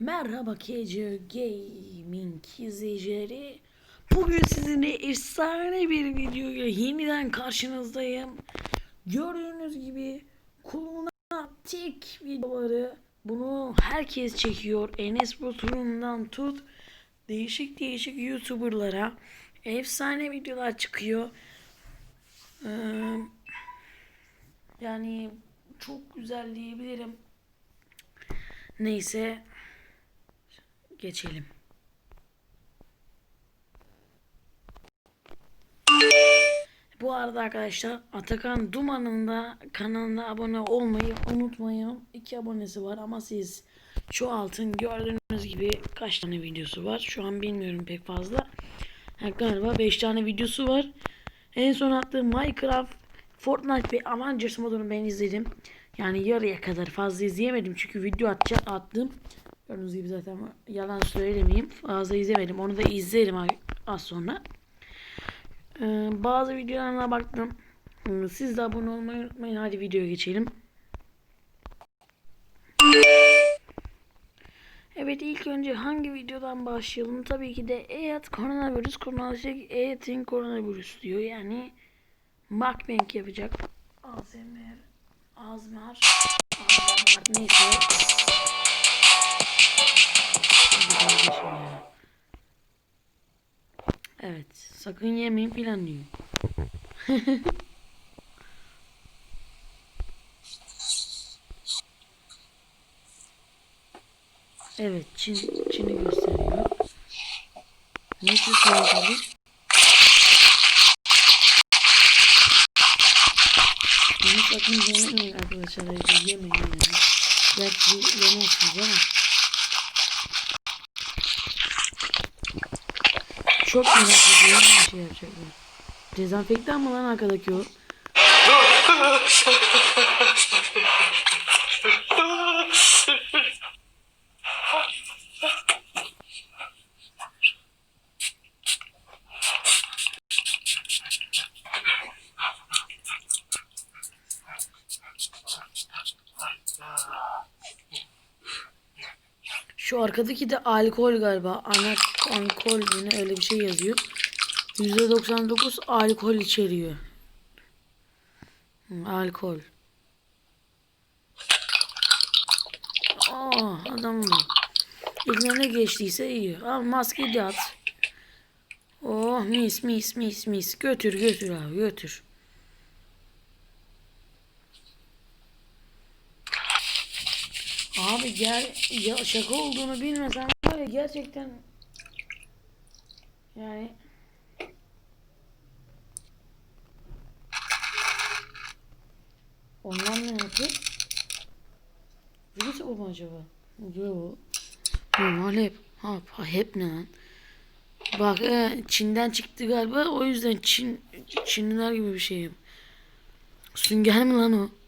Merhaba KC Gaming izleyicileri. Bugün sizinle efsane bir videoya yeniden karşınızdayım. Gördüğünüz gibi tek videoları bunu herkes çekiyor. Enes Batur'undan tut değişik değişik YouTuber'lara efsane videolar çıkıyor. Ee, yani çok güzel diyebilirim. Neyse geçelim. Bu arada arkadaşlar Atakan Duman'ın da kanalına abone olmayı unutmayın. İki abonesi var ama siz çoğaltın. Gördüğünüz gibi kaç tane videosu var. Şu an bilmiyorum pek fazla. Ha, galiba 5 tane videosu var. En son attığım Minecraft, Fortnite ve Avengers modunu ben izledim. Yani yarıya kadar fazla izleyemedim çünkü video atça attım. Gördüğünüz gibi zaten yalan söylemeyeyim. Fazla izlemedim. Onu da izlerim az sonra. Ee, bazı videolarına baktım. Siz de abone olmayı unutmayın. Hadi videoya geçelim. Evet ilk önce hangi videodan başlayalım? Tabii ki de EYAT koronavirüs koronavirüs EYAT'in koronavirüs diyor. Yani mukbang yapacak. ASMR ASMR ASMR neyse. Kardeşim ya. Evet. Sakın yemeyin filan diyor. evet. Çin, Çin'i gösteriyor. Ne tabii? Bunu sakın yemeyin arkadaşlar. Yemeyin yani. Gerçi yemezsiniz ama. Çok merak ediyorum bir şey yapacaklar. Dezenfektan mı lan arkadaki o? Şu arkadaki de alkol galiba. Alkol yine öyle bir şey yazıyor. %99 alkol içeriyor. Alkol. Aa adam mı? Eline ne geçtiyse iyi. Al maske de at. Oh mis mis mis mis. Götür götür abi götür. Abi gel ya şaka olduğunu bilmesen var gerçekten yani Ondan ne yapıyor? Virüs mu acaba? Yok. Normal hep. Ha, hep ne lan? Bak e, Çin'den çıktı galiba. O yüzden Çin Çinliler gibi bir şeyim. Sünger mi lan o?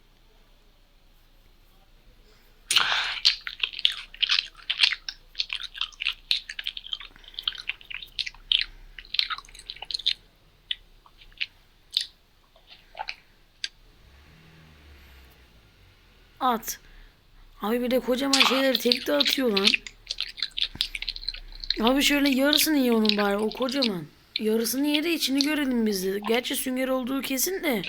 At. Abi bir de kocaman şeyleri tekte atıyor lan. Abi şöyle yarısını ye onun bari o kocaman. Yarısını ye içini görelim biz de. Gerçi sünger olduğu kesin de.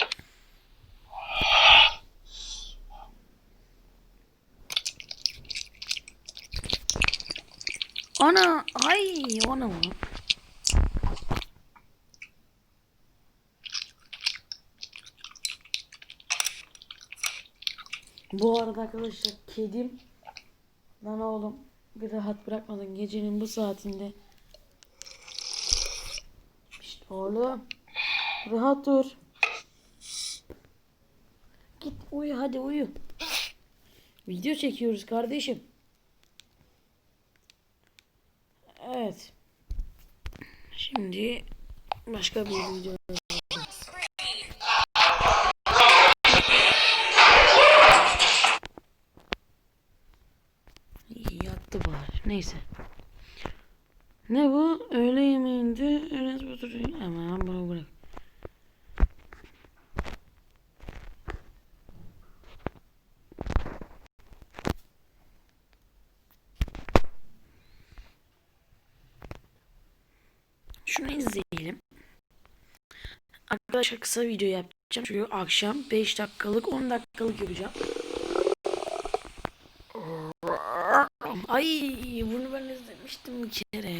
Ana ay ona mı? Bu arada arkadaşlar kedim lan oğlum bir rahat bırakmadın gecenin bu saatinde. İşte oğlum rahat dur. Git uyu hadi uyu. Video çekiyoruz kardeşim. Evet. Şimdi başka bir video. Neyse. Ne bu? Öğle yemeğinde Enes Batur'u... Ama bunu bırak. Şunu izleyelim. Arkadaşlar kısa video yapacağım. Çünkü akşam 5 dakikalık 10 dakikalık yapacağım. Ay bunu ben izlemiştim bir kere.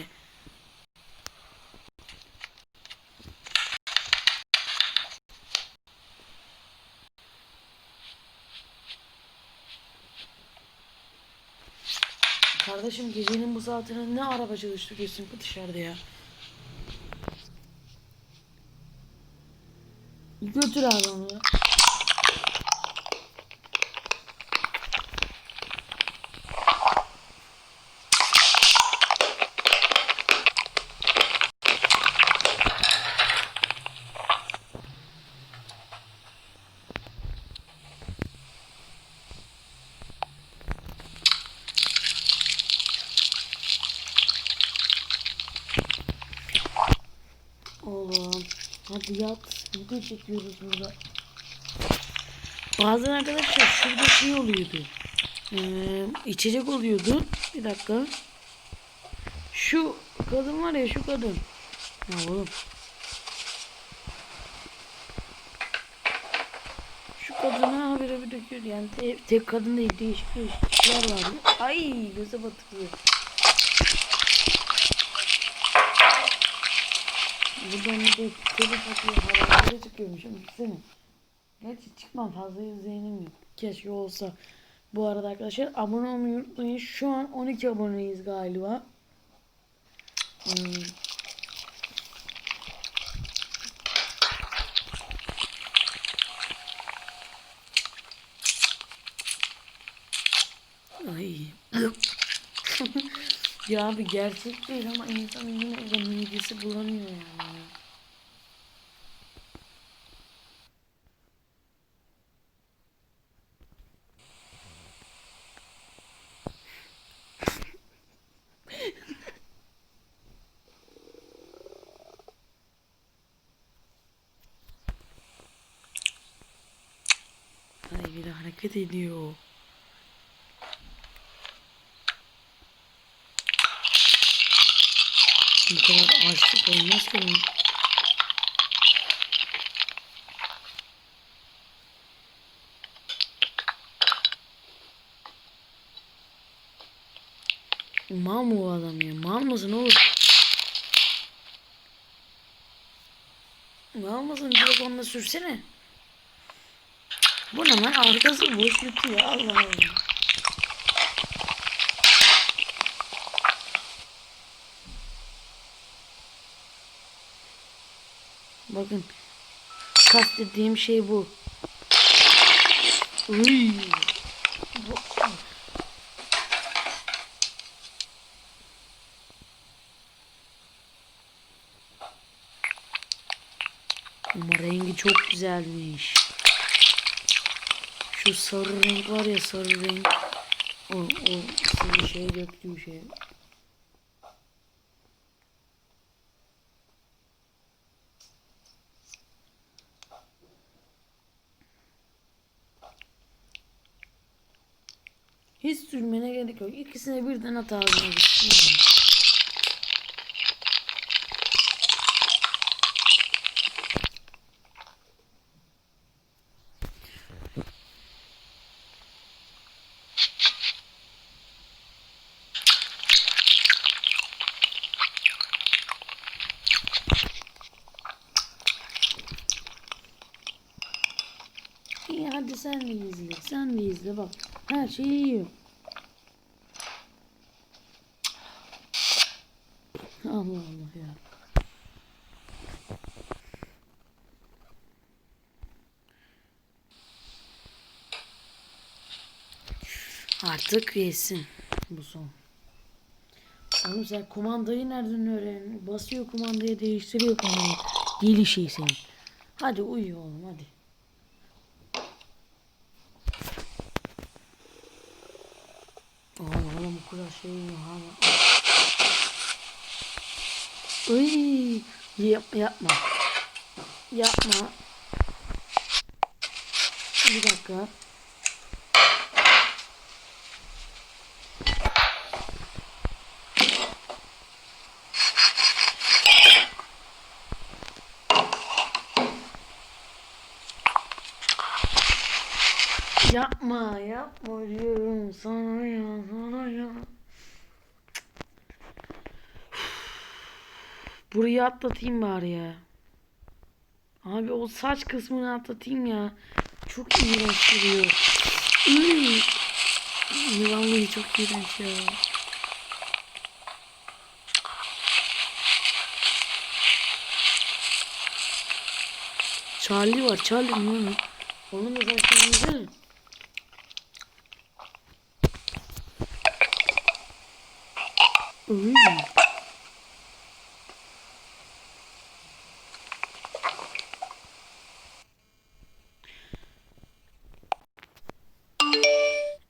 Kardeşim gecenin bu saatine ne araba çalıştırıyorsun bu dışarıda ya? Götür abi onu. Hadi yat. Video çekiyoruz burada. Bazen arkadaşlar şurada şey oluyordu. Ee, içecek oluyordu. Bir dakika. Şu kadın var ya şu kadın. Ya oğlum. Şu kadına habire bir döküyordu. Yani te- tek kadın değil değişik değişik kişiler vardı. Ay göze batırıyor. Buradan bir de telif atıyor havalara çıkıyormuşum. Gitsene. Gerçi çıkmam fazla izleyenim yok. Keşke olsa. Bu arada arkadaşlar abone olmayı unutmayın. Şu an 12 aboneyiz galiba. Hmm. Ay. ya abi gerçek değil ama insan yine de midesi bulanıyor yani. Ay bir hareket ediyor. Bu kadar açlık olmaz ki lan. Mal mı bu adam ya? Mal mısın oğlum? Mal mısın? Direkt onunla sürsene. Bu ne lan? Arkası boş yutuyor. Allah Allah. Bakın. Kastettiğim şey bu. Uy. Ama rengi çok güzelmiş. Şu sarı renk var ya sarı renk. O, o şey döktüğü şey. Sürmene gerek yok. İkisine birden at ağzına gitsin. İyi hadi sen de izle. Sen de izle bak. Her şeyi yiyor. Allah Allah ya. Artık yesin bu son. Oğlum sen kumandayı nereden öğrendin? Basıyor kumandayı değiştiriyor kumandayı. Deli şey senin. Hadi uyu oğlum hadi. Oğlum oğlum bu kadar şey? Hala. Uy, yap, yapma. Yapma. Bir dakika. Yapma yapma diyorum sana ya sana ya. Burayı atlatayım bari ya. Abi o saç kısmını atlatayım ya. Çok iğrenç duruyor. Iy. Vallahi çok iğrenç ya. Charlie var. Charlie mi? Onun da saçları güzel. Uy.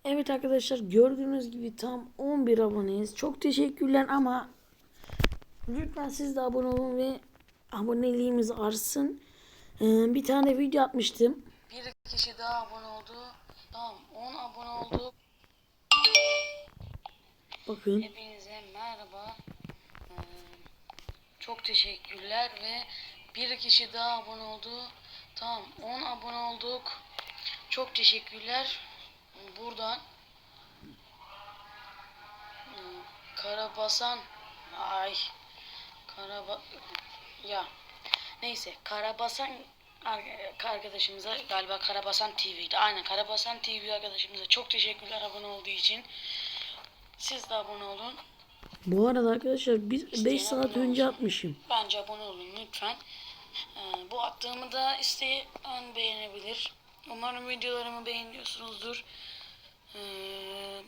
Evet arkadaşlar gördüğünüz gibi tam 11 aboneyiz. Çok teşekkürler ama lütfen siz de abone olun ve aboneliğimiz artsın. Ee, bir tane video atmıştım. Bir kişi daha abone oldu. Tamam 10 abone oldu. Bakın. Hepinize merhaba. Ee, çok teşekkürler ve bir kişi daha abone oldu. Tamam 10 abone olduk. Çok teşekkürler. Buradan Karabasan ay Karaba ya neyse Karabasan ar- arkadaşımıza galiba Karabasan TV'di. Aynen Karabasan TV arkadaşımıza çok teşekkürler abone olduğu için. Siz de abone olun. Bu arada arkadaşlar biz 5 saat önce atmışım. Bence abone olun lütfen. Ee, bu attığımı da isteyen beğenebilir. Umarım videolarımı beğeniyorsunuzdur. Ee.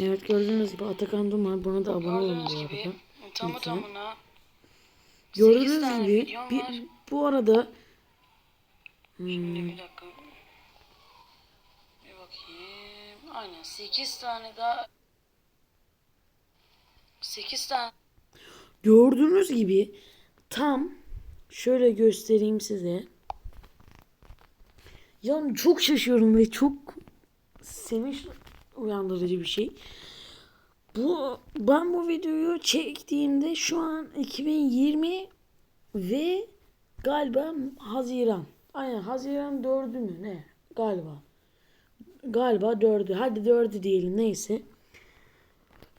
Evet gördüğünüz gibi Atakan Duman buna da abone olun bu arada. tamı Lütfen. tamına Gördüğünüz gibi bir, bu arada Şimdi bir dakika. Bir bakayım. Aynen 8 tane daha 8 tane gördüğünüz gibi tam şöyle göstereyim size. Yani çok şaşıyorum ve çok sevinç uyandırıcı bir şey. Bu ben bu videoyu çektiğimde şu an 2020 ve galiba Haziran. Aynen Haziran 4'ü mü ne? Galiba. Galiba 4'ü. Hadi 4'ü diyelim neyse.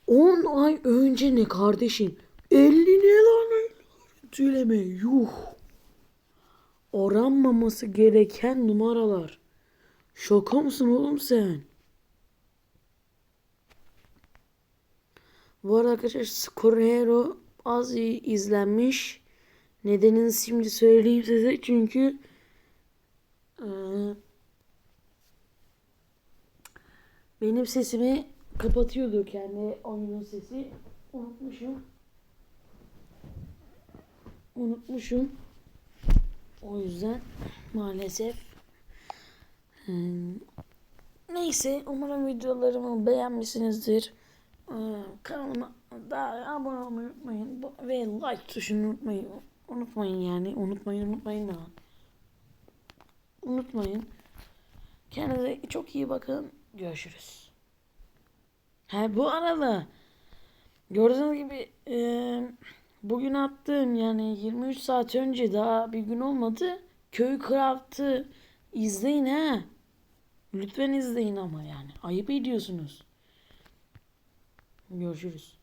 10 ay önce ne kardeşim? 50 ne lan? Tüleme yuh. Aranmaması gereken numaralar. Şaka mısın oğlum sen? Bu arada arkadaşlar Scorero az i- izlenmiş. Nedenini şimdi söyleyeyim size çünkü eee, benim sesimi kapatıyordu kendi oyunun sesi. Unutmuşum. Unutmuşum. O yüzden maalesef eee, neyse umarım videolarımı beğenmişsinizdir. Ee, kanalıma daha abone olmayı unutmayın. Ve like tuşunu unutmayın. Unutmayın yani. Unutmayın unutmayın da. Unutmayın. Kendinize çok iyi bakın. Görüşürüz. Ha bu arada gördüğünüz gibi e, bugün attığım yani 23 saat önce daha bir gün olmadı. Köy Craft'ı izleyin ha. Lütfen izleyin ama yani. Ayıp ediyorsunuz. Görüşürüz.